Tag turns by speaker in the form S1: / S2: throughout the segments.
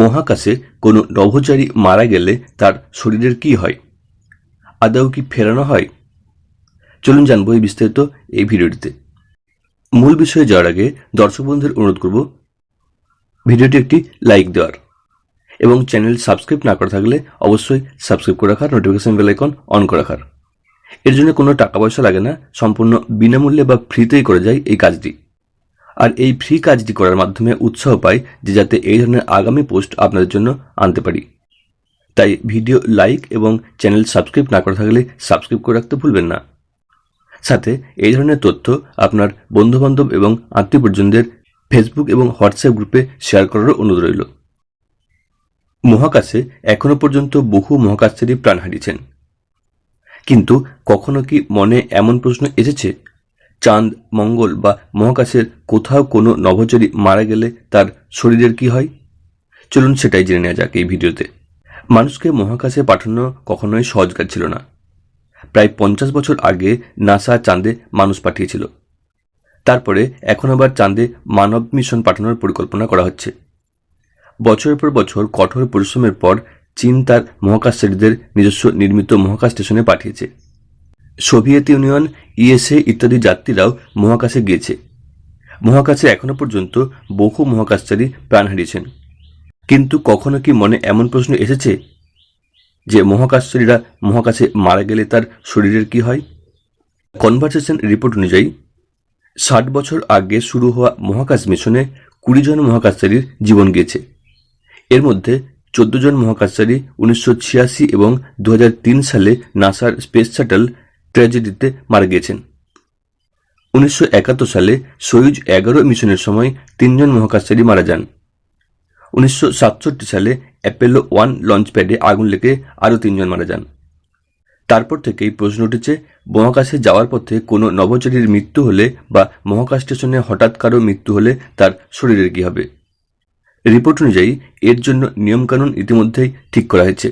S1: মহাকাশে কোনো নভোচারী মারা গেলে তার শরীরের কি হয়? আদৌ কি ফেরানো হয়? চলুন জানব এই বিস্তারিত এই ভিডিওটিতে। মূল বিষয়ে যাওয়ার আগে দর্শক বন্ধুদের অনুরোধ করব, ভিডিওটি একটি লাইক দেওয়ার এবং চ্যানেল সাবস্ক্রাইব না করা থাকলে অবশ্যই সাবস্ক্রাইব করে রাখার, নোটিফিকেশন বেল আইকন অন করে রাখার। এর জন্য কোনো টাকা পয়সা লাগে না, সম্পূর্ণ বিনামূল্যে বা ফ্রিতেই করে যায় এই কাজটি। আর এই ফ্রি কাজটি করার মাধ্যমে উৎসাহ পাই যে যাতে এই ধরনের আগামী পোস্ট আপনাদের জন্য আনতে পারি। তাই ভিডিও লাইক এবং চ্যানেল সাবস্ক্রাইব না করা থাকলে সাবস্ক্রাইব করে রাখতে ভুলবেন না। সাথে এই ধরনের তথ্য আপনার বন্ধুবান্ধব এবং আত্মীয় পরিজনদের ফেসবুক এবং হোয়াটসঅ্যাপ গ্রুপে শেয়ার করারও অনুরোধ রইল। মহাকাশে এখনও পর্যন্ত বহু মহাকাশচারী প্রাণ হারিয়েছেন। কিন্তু কখনো কি মনে এমন প্রশ্ন এসেছে চাঁদ, মঙ্গল বা মহাকাশের কোথাও কোনো নভোচারী মারা গেলে তার শরীরের কি হয়? চলুন সেটাই জেনে নেওয়া যাক এই ভিডিওতে। মানুষকে মহাকাশে পাঠানো কখনোই সহজ কাজ ছিল না। প্রায় পঞ্চাশ বছর আগে নাসা চাঁদে মানুষ পাঠিয়েছিল। তারপরে এখন আবার চাঁদে মানব মিশন পাঠানোর পরিকল্পনা করা হচ্ছে। বছরের পর বছর কঠোর পরিশ্রমের পর চীন তার মহাকাশচারীদের নিজস্ব নির্মিত মহাকাশ স্টেশনে পাঠিয়েছে। সোভিয়েত ইউনিয়ন, ইএসএ ইত্যাদি যাত্রীরাও মহাকাশে গিয়েছে। মহাকাশে এখনও পর্যন্ত বহু মহাকাশচারী প্রাণ হারিয়েছেন। কিন্তু কখনো কি মনে এমন প্রশ্ন এসেছে যে মহাকাশচারীরা মহাকাশে মারা গেলে তার শরীরের কি হয়? কনভারসেশন রিপোর্ট অনুযায়ী, ষাট বছর আগে শুরু হওয়া মহাকাশ মিশনে কুড়ি জন মহাকাশচারীর জীবন গিয়েছে। এর মধ্যে চোদ্দ জন মহাকাশচারী উনিশশো ছিয়াশি এবং দু হাজার তিন সালে নাসার স্পেস শাটল ট্র্যাজেডিতে মারা গিয়েছেন। উনিশশো একাত্তর সালে সয়ুজ এগারো মিশনের সময় তিনজন মহাকাশচারী মারা যান। উনিশশো সাতষট্টি সালে অ্যাপেলো ওয়ান লঞ্চ প্যাডে আগুন লেগে আরও তিনজন মারা যান। তারপর থেকেই প্রশ্ন উঠেছে, মহাকাশে যাওয়ার পথে কোনো নভোচারীর মৃত্যু হলে বা মহাকাশ স্টেশনে হঠাৎ কারও মৃত্যু হলে তার শরীরের কী হবে? রিপোর্ট অনুযায়ী এর জন্য নিয়মকানুন ইতিমধ্যেই ঠিক করা হয়েছে।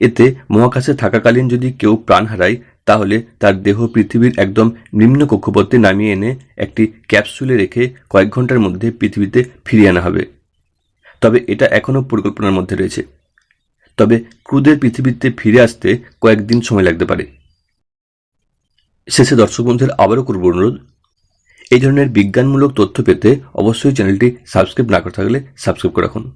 S1: এতে মহাকাশে থাকাকালীন যদি কেউ প্রাণ হারায় তাহলে তার দেহ পৃথিবীর একদম নিম্ন কক্ষপথে নামিয়ে এনে একটি ক্যাপসুলে রেখে কয়েক ঘণ্টার মধ্যে পৃথিবীতে ফিরিয়ে আনা হবে। তবে এটা এখনও পরিকল্পনার মধ্যে রয়েছে। তবে ক্রুদের পৃথিবীতে ফিরে আসতে কয়েকদিন সময় লাগতে পারে। শেষে দর্শক বন্ধুদের আবারও করব অনুরোধ। এই ধরনের বিজ্ঞানমূলক তথ্য পেতে অবশ্যই চ্যানেলটি সাবস্ক্রাইব না করে থাকলে সাবস্ক্রাইব করে রাখুন।